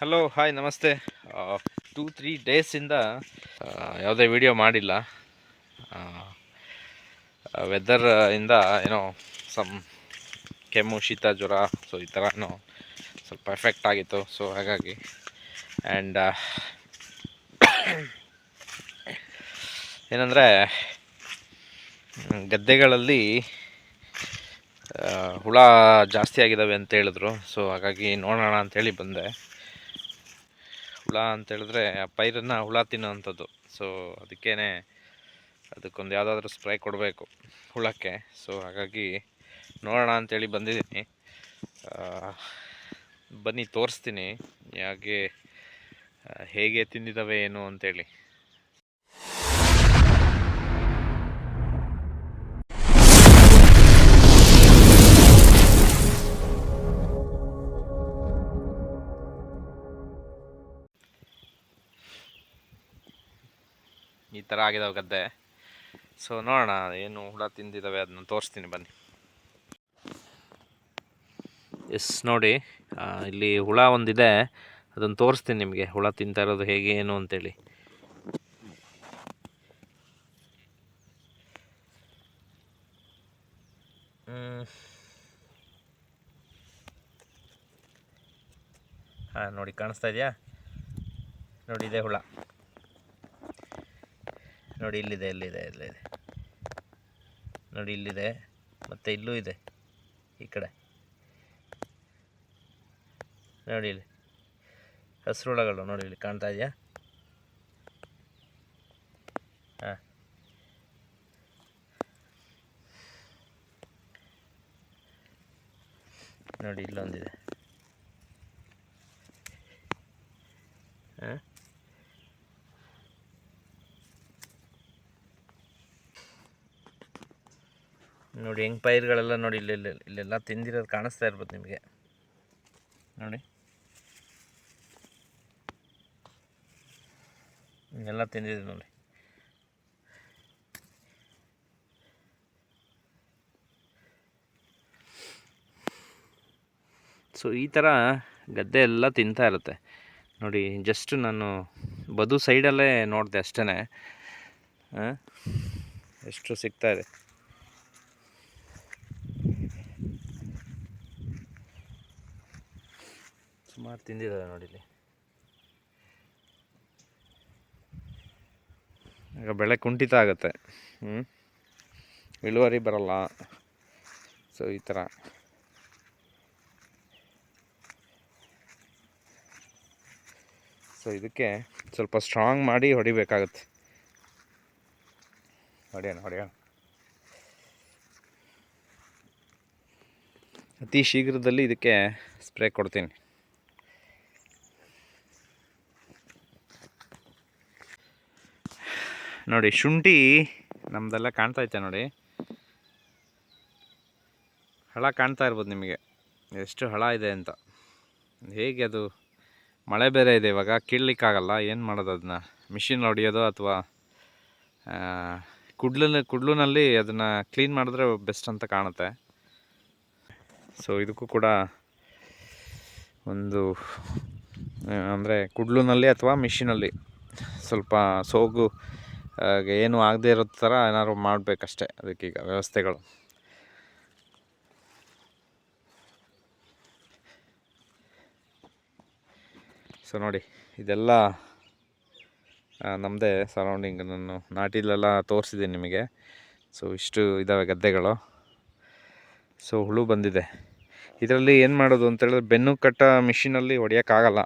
Hello hi ನಮಸ್ತೆ. Two three ಡೇಸಿಂದ ಯಾವುದೇ ವಿಡಿಯೋ ಮಾಡಿಲ್ಲ. ವೆದರ್ ಇಂದ, ಏನೋ ಸಮ್ ಕೆಮ್ಮು, ಶೀತ, ಜ್ವರ ಸೊ ಈ ಥರ ಏನೋ ಸ್ವಲ್ಪ ಎಫೆಕ್ಟ್ ಆಗಿತ್ತು. ಸೊ ಹಾಗಾಗಿ ಆ್ಯಂಡ್ ಏನಂದರೆ, ಗದ್ದೆಗಳಲ್ಲಿ ಹುಳ ಜಾಸ್ತಿ ಆಗಿದ್ದಾವೆ ಅಂತ ಹೇಳಿದ್ರು. ಸೊ ಹಾಗಾಗಿ ನೋಡೋಣ ಅಂತೇಳಿ ಬಂದೆ. ಹುಳ ಅಂತ ಹೇಳಿದ್ರೆ ಆ ಪೈರನ್ನು ಹುಳ ತಿನ್ನೋವಂಥದ್ದು. ಸೊ ಅದಕ್ಕೇ ಅದಕ್ಕೊಂದು ಯಾವುದಾದ್ರೂ ಸ್ಪ್ರೈ ಕೊಡಬೇಕು ಹುಳಕ್ಕೆ. ಸೊ ಹಾಗಾಗಿ ನೋಡೋಣ ಅಂತೇಳಿ ಬಂದಿದ್ದೀನಿ. ಬನ್ನಿ ತೋರಿಸ್ತೀನಿ. ಹಾಗೆ ಹೇಗೆ ತಿಂದಿದ್ದಾವೆ ಏನು ಅಂತೇಳಿ ಥರ ಆಗಿದಾವೆ ಗದ್ದೆ. ಸೊ ನೋಡೋಣ ಏನು ಹುಳ ತಿಂದಿದ್ದಾವೆ ಅದನ್ನ ತೋರಿಸ್ತೀನಿ ಬನ್ನಿ. ಎಸ್ ನೋಡಿ ಇಲ್ಲಿ ಹುಳ ಒಂದಿದೆ. ಅದನ್ನು ತೋರಿಸ್ತೀನಿ ನಿಮಗೆ, ಹುಳ ತಿಂತಾ ಇರೋದು ಹೇಗೆ, ಏನು ಅಂತೇಳಿ. ಹಾಂ, ನೋಡಿ, ಕಾಣಿಸ್ತಾ ಇದೆಯಾ? ನೋಡಿ, ಇದೆ ಹುಳ. ನೋಡಿ ಇಲ್ಲಿದೆ ಇಲ್ಲಿದೆ ಇಲ್ಲಿದೆ. ನೋಡಿ ಇಲ್ಲಿದೆ, ಮತ್ತು ಇಲ್ಲೂ ಇದೆ, ಈ ಕಡೆ. ನೋಡಿ ಇಲ್ಲಿ. ಹಸಿರುಳಗಳು ನೋಡಿ ಇಲ್ಲಿ ಕಾಣ್ತಾ ಇದೆಯಾ? ಹಾಂ. ನೋಡಿ ಇಲ್ಲೊಂದಿದೆ. ಹಾಂ? ನೋಡಿ ಹೆಂಗೆ ಪೈರುಗಳೆಲ್ಲ ನೋಡಿ ಇಲ್ಲಿ ಇಲ್ಲಿ ಇಲ್ಲೆಲ್ಲ ತಿಂದಿರೋದು ಕಾಣಿಸ್ತಾ ಇರ್ಬೋದು ನಿಮಗೆ. ನೋಡಿ. ಎಲ್ಲ ತಿಂದಿದೆ ನೋಡಿ. ಸೊ ಈ ಥರ ಗದ್ದೆ ಎಲ್ಲ ತಿಂತಾ ಇರುತ್ತೆ. ನೋಡಿ ಜಸ್ಟ್ ನಾನು ಬದು ಸೈಡಲ್ಲೇ ನೋಡಿದೆ ಅಷ್ಟೇ ಎಷ್ಟು ಸಿಗ್ತಾ ಸುಮಾರು ತಿಂದಿದ್ದಾವೆ ನೋಡಿ ಇಲ್ಲಿ ಈಗ ಬೆಳೆ ಕುಂಠಿತ ಆಗುತ್ತೆ. ಹ್ಞೂ ಇಳುವರಿ ಬರಲ್ಲ. ಸೊ ಈ ಥರ ಸೊ ಇದಕ್ಕೆ ಸ್ವಲ್ಪ ಸ್ಟ್ರಾಂಗ್ ಮಾಡಿ ಹೊಡಿಬೇಕಾಗತ್ತೆ. ಹೊಡೆಯೋಣ ಹೊಡೆಯೋಣ. ಅತಿ ಶೀಘ್ರದಲ್ಲಿ ಇದಕ್ಕೆ ಸ್ಪ್ರೇ ಕೊಡ್ತೀನಿ. ನೋಡಿ, ಶುಂಠಿ ನಮ್ಮದೆಲ್ಲ ಕಾಣ್ತಾ ಐತೆ ನೋಡಿ. ಹಳ ಕಾಣ್ತಾ ಇರ್ಬೋದು ನಿಮಗೆ. ಎಷ್ಟು ಹಳ ಇದೆ ಅಂತ. ಹೇಗೆ ಅದು ಮಳೆ ಬೇರೆ ಇದೆ, ಇವಾಗ ಕೀಳಲಿಕ್ಕಾಗಲ್ಲ, ಏನು ಮಾಡೋದು ಅದನ್ನ? ಮಿಷಿನ್ ಹೊಡಿಯೋದು ಅಥವಾ ಕುಡ್ಲಿನ ಕುಡ್ಲಿನಲ್ಲಿ ಅದನ್ನು ಕ್ಲೀನ್ ಮಾಡಿದ್ರೆ ಬೆಸ್ಟ್ ಅಂತ ಕಾಣುತ್ತೆ. ಸೊ ಇದಕ್ಕೂ ಕೂಡ ಒಂದು ಅಂದರೆ ಕುಡ್ಲಿನಲ್ಲಿ ಅಥವಾ ಮಿಷಿನಲ್ಲಿ ಸ್ವಲ್ಪ ಸೋಗು ಏನು ಆಗದೇ ಇರೋ ಥರ ಏನಾದ್ರು ಮಾಡಬೇಕಷ್ಟೆ ಅದಕ್ಕೀಗ ವ್ಯವಸ್ಥೆಗಳು. ಸೊ ನೋಡಿ, ಇದೆಲ್ಲ ನಮ್ಮದೇ ಸರೌಂಡಿಂಗ್ ನಾನು ನಾಟಿಲೆಲ್ಲ ತೋರಿಸಿದ್ದೀನಿ ನಿಮಗೆ. ಸೊ ಇಷ್ಟು ಇದ್ದಾವೆ ಗದ್ದೆಗಳು. ಸೊ ಹುಳು ಬಂದಿದೆ. ಇದರಲ್ಲಿ ಏನು ಮಾಡೋದು ಅಂತೇಳಿದ್ರೆ ಬೆನ್ನು ಕಟ್ಟ ಮಿಷಿನಲ್ಲಿ ಹೊಡಿಯೋಕ್ಕಾಗಲ್ಲ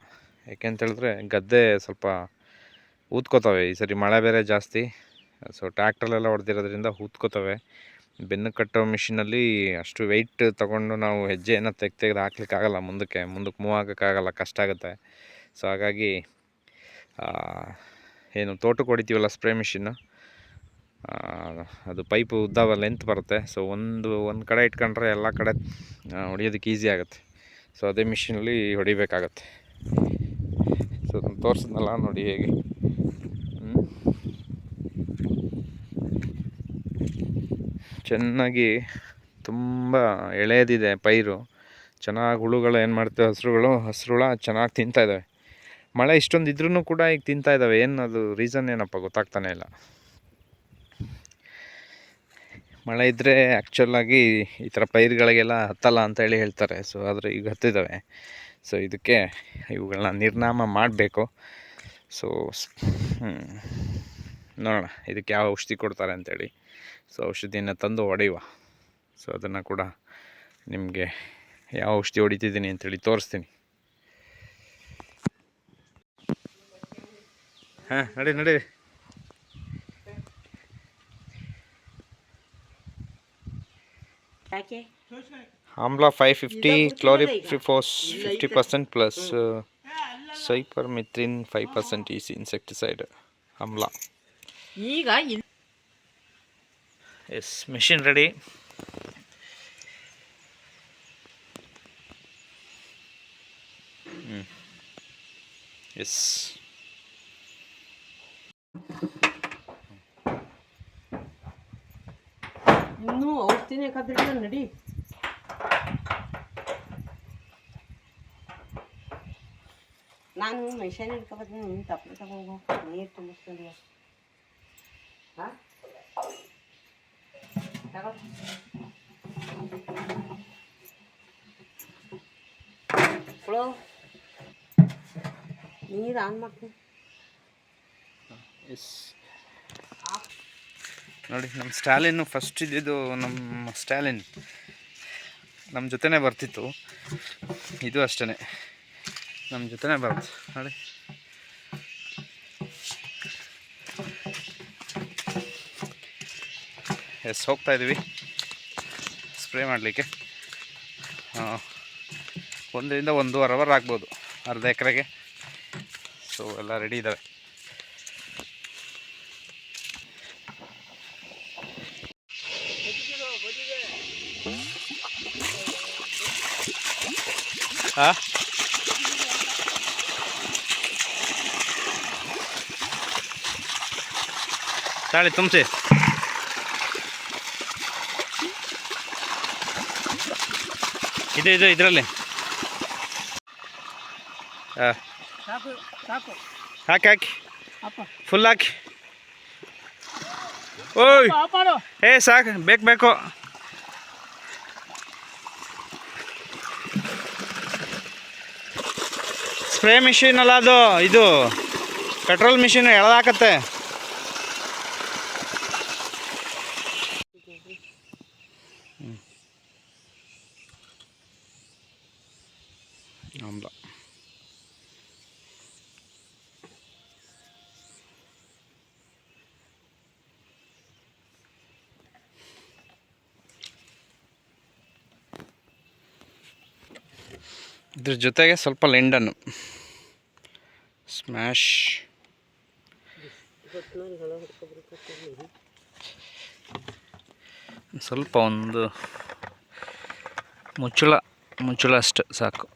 ಯಾಕೆಂತೇಳಿದ್ರೆ ಗದ್ದೆ ಸ್ವಲ್ಪ ಊದ್ಕೋತವೆ. ಈ ಸರಿ ಮಳೆ ಬೇರೆ ಜಾಸ್ತಿ. ಸೊ ಟ್ಯಾಕ್ಟ್ರಲ್ಲೆಲ್ಲ ಹೊಡೆದಿರೋದ್ರಿಂದ ಊದ್ಕೋತವೆ. ಬೆನ್ನು ಕಟ್ಟೋ ಮಿಷಿನಲ್ಲಿ ಅಷ್ಟು ವೆಯ್ಟ್ ತೊಗೊಂಡು ನಾವು ಹೆಜ್ಜೆಯನ್ನು ತೆಗ್ದು ತೆಗೆದು ಹಾಕ್ಲಿಕ್ಕಾಗಲ್ಲ ಮುಂದಕ್ಕೆ. ಮುಂದಕ್ಕೆ ಮೂವ್ ಆಗೋಕ್ಕಾಗಲ್ಲ. ಕಷ್ಟ ಆಗುತ್ತೆ. ಸೊ ಹಾಗಾಗಿ ಏನು ತೋಟಕ್ಕೆ ಹೊಡಿತೀವಲ್ಲ ಸ್ಪ್ರೇ ಮಿಷಿನ್ನು ಅದು ಪೈಪು ಉದ್ದಾವ ಲೆಂತ್ ಬರುತ್ತೆ. ಸೊ ಒಂದು ಒಂದು ಕಡೆ ಇಟ್ಕೊಂಡ್ರೆ ಎಲ್ಲ ಕಡೆ ಹೊಡಿಯೋದಕ್ಕೆ ಈಸಿ ಆಗುತ್ತೆ. ಸೊ ಅದೇ ಮಿಷಿನಲ್ಲಿ ಹೊಡಿಬೇಕಾಗತ್ತೆ. ಸೊ ತೋರಿಸಿದ್ನಲ್ಲ ನೋಡಿ ಹೇಗೆ ಹ್ಮ್. ಚೆನ್ನಾಗಿ ತುಂಬ ಎಳೆಯದಿದೆ ಪೈರು. ಚೆನ್ನಾಗಿ ಹುಳುಗಳು, ಏನು ಮಾಡ್ತವೆ, ಹಸಿರುಗಳು, ಹಸಿರುಳ ಚೆನ್ನಾಗಿ ತಿಂತಾ ಇದ್ದಾವೆ ಮಳೆ ಇಷ್ಟೊಂದು ಇದ್ರೂ ಕೂಡ ಈಗ ತಿಂತಾ ಇದ್ದಾವೆ ಏನು ಅದು ರೀಸನ್ ಏನಪ್ಪ ಗೊತ್ತಾಗ್ತಾನೆ ಇಲ್ಲ. ಮಳೆ ಇದ್ದರೆ ಆ್ಯಕ್ಚುಲಾಗಿ ಈ ಥರ ಪೈರುಗಳಿಗೆಲ್ಲ ಹತ್ತಲ್ಲ ಅಂತ ಹೇಳಿ ಹೇಳ್ತಾರೆ. ಸೊ ಆದರೆ ಈಗ ಹತ್ತಿದ್ದಾವೆ ಸೊ ಇದಕ್ಕೆ ಇವುಗಳನ್ನ ನಿರ್ನಾಮ ಮಾಡಬೇಕು. ಸೊ ನೋಡೋಣ. ಇದಕ್ಕೆ ಯಾವ ಔಷಧಿ ಕೊಡ್ತಾರೆ ಅಂತೇಳಿ. ಸೊ ಔಷಧಿಯನ್ನು ತಂದು ಹೊಡೆಯುವ. ಸೊ ಅದನ್ನು ಕೂಡ ನಿಮಗೆ ಯಾವ ಔಷಧಿ ಹೊಡಿತಿದ್ದೀನಿ ಅಂತೇಳಿ ತೋರಿಸ್ತೀನಿ. ಹಾಂ ನಡಿ ನಡಿ. ಆಮ್ಲ five fifty chlorpyrifos fifty percent plus cypermethrin five percent is insecticide ಆಮ್ಲ. ಈಗ ಎಸ್ ಮೆಷಿನ್ ರೆಡಿ ಎಸ್ ಇನ್ನೂ ಔಷಧಿನೇ ಕದ್ದಿಲ್ಲ ನಡಿ. ನಾನು ಮೆಷಿನ್ ಹಿಡ್ಕೊಬತ್ತೀನಿ ನೀನು ತಪ್ಪು ತಗೋ ನೀರು ತುಂಬಿಸ್ತೀನಿ. ಹಾಂ? ತಗೋ ಕೊಡು. ನೀರು ಆನ್ ಮಾಡ್ತೀನಿ ಎಸ್ ನೋಡಿ, ನಮ್ಮ ಸ್ಟಾಲಿನ್ನು ಫಸ್ಟ್ ಇದ್ದಿದ್ದು ನಮ್ಮ ಸ್ಟಾಲಿನ್. ನಮ್ಮ ಜೊತೆನೇ ಬರ್ತಿತ್ತು. ಇದು ಅಷ್ಟೇ ನಮ್ಮ ಜೊತೆನೇ ಬರುತ್ತೆ ನೋಡಿ. ಎಸ್, ಹೋಗ್ತಾ ಇದ್ದೀವಿ ಸ್ಪ್ರೇ ಮಾಡಲಿಕ್ಕೆ. ಒಂದರಿಂದ ಒಂದೂವರೆ ಅವರ್ ಆಗ್ಬೋದು, ಅರ್ಧ ಎಕರೆಗೆ. ಸೊ ಎಲ್ಲ ರೆಡಿ ಇದ್ದಾವೆ ಹಾಂ? ತಾಳಿ ತುಂಬಿಸಿ. ಇದು ಇದು ಇದರಲ್ಲಿ. ಹಾಂ ಹಾಕಿ ಹಾಕಿ. ಫುಲ್ ಹಾಕಿ. ಓಯ್. ಏ ಸಾಕು ಬೇಕು ಬೇಕು. ಸ್ಪ್ರೇ ಮಿಷಿನ್ ಅಲ್ಲ ಅದು ಇದು. ಪೆಟ್ರೋಲ್ ಮಿಷಿನ್ ಎಳ್ದಾಕತ್ತೆ ಆಮ್ಲ ಇದ್ರ ಜೊತೆಗೆ ಸ್ವಲ್ಪ ಲೆಂಡನ್ನು ಸ್ಮ್ಯಾಶ್. ಸ್ವಲ್ಪ ಒಂದು ಮುಚ್ಚುಳ ಮುಚ್ಚುಳ ಅಷ್ಟು ಸಾಕು.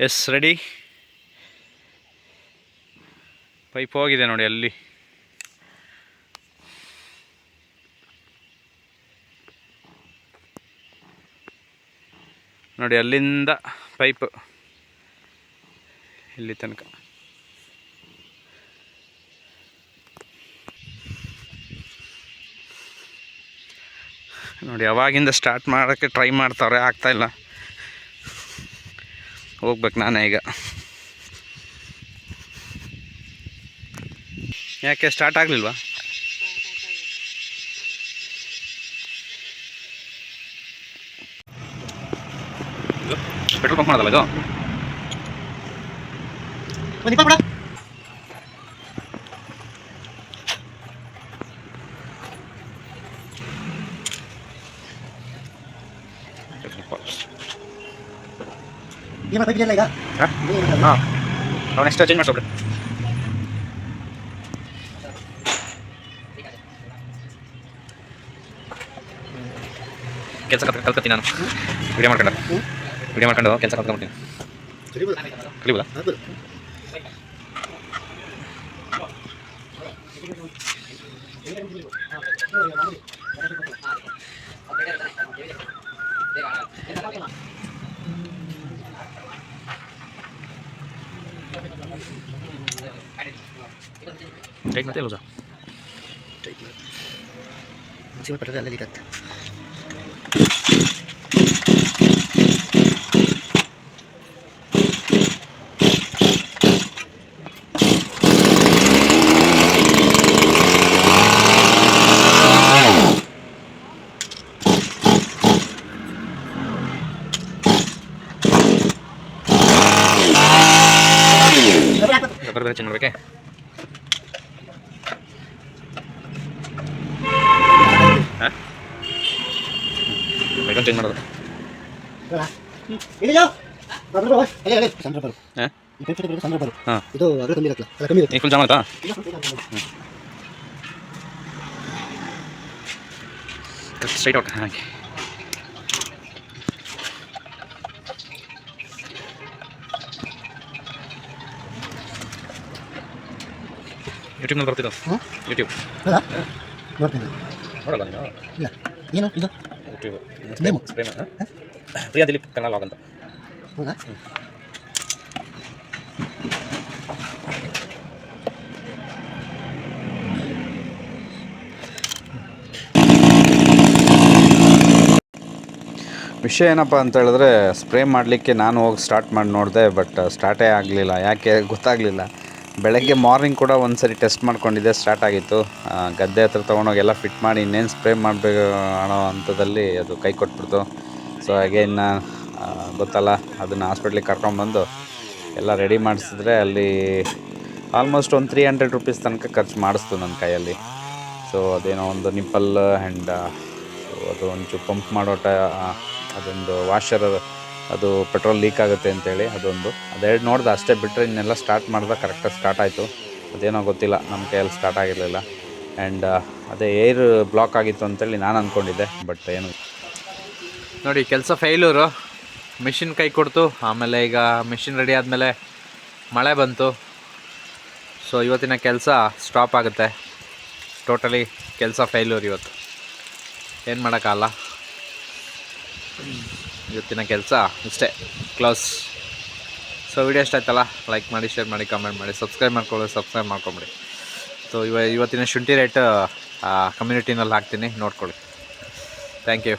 Yes ready. ಪೈಪ್ ಹೋಗಿದೆ ನೋಡಿ ಅಲ್ಲಿ. ನೋಡಿ, ಅಲ್ಲಿಂದ ಪೈಪ್ ಇಲ್ಲಿ ತನಕ. ನೋಡಿ, ಅವಾಗಿಂದ ಸ್ಟಾರ್ಟ್ ಮಾಡೋಕ್ಕೆ ಟ್ರೈ ಮಾಡ್ತಾವ್ರೆ ಆಗ್ತಾಯಿಲ್ಲ ಹೋಗ್ಬೇಕು ನಾನೇ ಈಗ. ಯಾಕೆ ಸ್ಟಾರ್ಟ್ ಆಗಲಿಲ್ವಾ? ಪೆಟ್ರೋಲ್ ಪಂಪ್ ಮಾಡೋದಲ್ಲ ಇದು? ಏನು ತೆಗಿಲಿಲ್ಲ ಈಗ? ಹಾಂ? ಹಾಂ. ನಾವು ನೆಕ್ಸ್ಟ್ ಚೇಂಜ್ ಮಾಡ್ಸೋಬ್ರಿ ಕೆಲಸ ಕಲ್ತ್ ಕಲ್ತ್ಕೊತೀನಿ ನಾನು. ವಿಡಿಯೋ ಮಾಡ್ಕೊಂಡು. ವಿಡಿಯೋ ಮಾಡ್ಕೊಂಡು ಕೆಲಸ ಕಲ್ತ್ಕೊಂಡ್ಬಿಡ್ತೀನಿ ಸರಿ ಬಿಡು ಕಲಿಬೋದಾ ಆಗ್ಬೋದು ಟೈಟ್ ಮತ್ತೆ ಲೂಸಾ ಜೀವ ಪಟ್ಟರೆ ಅಲ್ಲಲ್ಲಿ ಇರುತ್ತೆ ಬೇರೆ ಬೇರೆ ಚೇಂಜ್ ಮಾಡಬೇಕೆ ಹಾಂ ಬೇಗ ಚೇಂಜ್ ಮಾಡೋದು ಇಲ್ಲಿಯೋ ಬರು ಬರು ಅಲ್ಲೇ ಅಲ್ಲೇ ಚಂದ್ರ ಬರು ಹಾಂ ಈ ಪೆನ್ಸಿಲ್ ಬರೋದು ಚಂದ್ರ ಬರು ಹಾಂ ಇದು ಅದ್ರ ಕಮ್ಮಿ ಇರುತ್ತಲ್ಲ ಅಲ್ಲ ಕಮ್ಮಿ ಇರುತ್ತೆ ಈಗ ಫುಲ್ ಜಾಮ್ ಆಯ್ತಾ ಇಲ್ಲ, ಸ್ವಲ್ಪ ಇದೆ ಅಂತ. ಸ್ಟ್ರೈಟ್ ಔಟ್ ಹಾಗೆ ಯೂಟ್ಯೂಬ್ನಲ್ಲಿ ಬರ್ತಿದ್ದು ಹ್ಮ್? ಯೂಟ್ಯೂಬ್ ಹೌದಾ ನೋಡ್ತೀನಿ. ನೋಡಲ್ಲ ನೀನು? ಇಲ್ಲ. ಏನು? ಇದು? YouTube name. Prema Priya Dilip Kannada log ಅಂತ. ಹೌದಾ? ವಿಷಯ ಏನಪ್ಪ ಅಂತ ಹೇಳಿದ್ರೆ ಸ್ಪ್ರೇ ಮಾಡಲಿಕ್ಕೆ ನಾನು ಹೋಗಿ ಸ್ಟಾರ್ಟ್ ಮಾಡಿ ನೋಡಿದೆ ಬಟ್ ಸ್ಟಾರ್ಟೇ ಆಗಲಿಲ್ಲ. ಯಾಕೆ? ಗೊತ್ತಾಗಲಿಲ್ಲ. ಬೆಳಗ್ಗೆ ಮಾರ್ನಿಂಗ್ ಕೂಡ ಒಂದ್ಸರಿ ಟೆಸ್ಟ್ ಮಾಡ್ಕೊಂಡಿದ್ದೆ, ಸ್ಟಾರ್ಟ್ ಆಗಿತ್ತು. ಗದ್ದೆ ಹತ್ರ ತೊಗೊಂಡೋಗಿ ಎಲ್ಲ ಫಿಟ್ ಮಾಡಿ ಇನ್ನೇನು ಸ್ಪ್ರೇ ಮಾಡಬೇಕು ಅನ್ನೋ ಹಂತದಲ್ಲಿ ಅದು ಕೈ ಕೊಟ್ಬಿಡ್ತು. ಸೊ ಹಾಗೆ ಇನ್ನು ಗೊತ್ತಲ್ಲ, ಅದನ್ನು ಹಾಸ್ಪಿಟ್ಲಿಗೆ ಕರ್ಕೊಂಡ್ಬಂದು ಎಲ್ಲ ರೆಡಿ ಮಾಡಿಸಿದ್ರೆ ಅಲ್ಲಿ ಆಲ್ಮೋಸ್ಟ್ ಒಂದು ತ್ರೀ ಹಂಡ್ರೆಡ್ ರುಪೀಸ್ ತನಕ ಖರ್ಚು ಮಾಡಿಸ್ತು ನನ್ನ ಕೈಯಲ್ಲಿ. ಸೊ ಅದೇನೋ ಒಂದು ನಿಪ್ಪಲ್ ಆ್ಯಂಡ್ ಅದು ಒಂಚೂರು ಪಂಪ್ ಮಾಡೋ ಟ ಅದೊಂದು ವಾಷರ್ ಅದು ಪೆಟ್ರೋಲ್ ಲೀಕ್ ಆಗುತ್ತೆ ಅಂತೇಳಿ ಅದೊಂದು. ಅದೆರಡು ನೋಡ್ದೆ ಅಷ್ಟೇ ಬಿಟ್ಟರೆ ಇನ್ನೆಲ್ಲ ಸ್ಟಾರ್ಟ್ ಮಾಡಿದಾಗ ಕರೆಕ್ಟಾಗಿ ಸ್ಟಾರ್ಟ್ ಆಯಿತು. ಅದೇನೋ ಗೊತ್ತಿಲ್ಲ ನಮ್ಮ ಕೈಯಲ್ಲಿ ಸ್ಟಾರ್ಟ್ ಆಗಿರಲಿಲ್ಲ. ಆ್ಯಂಡ್ ಅದೇ ಏರ್ ಬ್ಲಾಕ್ ಆಗಿತ್ತು ಅಂತೇಳಿ ನಾನು ಅಂದ್ಕೊಂಡಿದ್ದೆ ಬಟ್ ಏನು. ನೋಡಿ, ಕೆಲಸ ಫೈಲೂರು ಮಿಷಿನ್ ಕೈ ಕೊಡ್ತು. ಆಮೇಲೆ ಈಗ ಮಿಷಿನ್ ರೆಡಿ ಆದಮೇಲೆ ಮಳೆ ಬಂತು. ಸೊ ಇವತ್ತಿನ ಕೆಲಸ ಸ್ಟಾಪ್ ಆಗುತ್ತೆ. ಟೋಟಲಿ ಕೆಲಸ ಫೇಲ್ಯೂರ್ ಇವತ್ತು. ಏನು ಮಾಡೋಕ್ಕಲ್ಲ ಇವತ್ತಿನ ಕೆಲಸ ಇಷ್ಟೇ ಕ್ಲೋಸ್ ಸೊ ವಿಡಿಯೋ ಇಷ್ಟ ಆಯ್ತಲ್ಲ? ಲೈಕ್ ಮಾಡಿ ಶೇರ್ ಮಾಡಿ ಕಮೆಂಟ್ ಮಾಡಿ ಸಬ್ಸ್ಕ್ರೈಬ್ ಮಾಡ್ಕೊಳ್ಳಿ ಸಬ್ಸ್ಕ್ರೈಬ್ ಮಾಡ್ಕೊಂಬಿಡಿ. ಸೊ ಇವ ಇವತ್ತಿನ ಶುಂಠಿ ರೇಟ್ ಕಮ್ಯುನಿಟಿನಲ್ಲಿ ಹಾಕ್ತೀನಿ. ನೋಡ್ಕೊಳ್ಳಿ. Thank you